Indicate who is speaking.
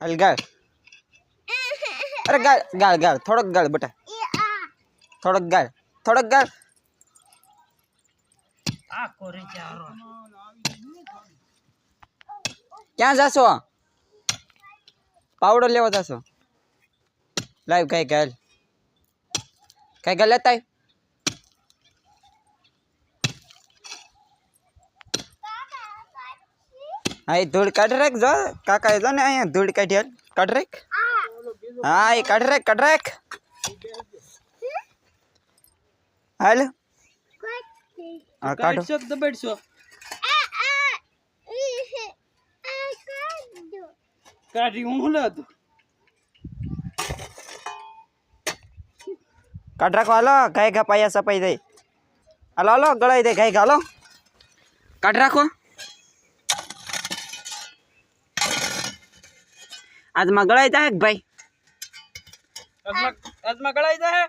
Speaker 1: હાલ ગાળ અરે ગાળ ગાળ ગાળ થોડોક ગાળ બેટા થોડોક ગાળ થોડોક ગાળ
Speaker 2: આ કોરી ચારો
Speaker 1: ક્યાં જાશો પાવડો લેવા જાશો લાવ કઈ ગાળ કઈ ગાળ લેતા હા એ ધૂળ કાઢ રાખ જો કાકા એ જો ને અહીંયા ધૂળ કાઢી હાલ. કાઢ રાખ હા એ કાઢ રાખ કાઢ રાખ હાલ હા કાઢો
Speaker 2: કાઢશો કે દબાડશો કાઢી હું લે તું
Speaker 1: કાઢ રાખો હાલો ગાય ઘા પાયા સપાઈ જાય હાલો હાલો ગળાઈ દે ગાય ઘા હાલો કાઢ રાખો આજમાં ગળાઈ જાય ભાઈ?
Speaker 2: આજમાં ગળાઈ જાય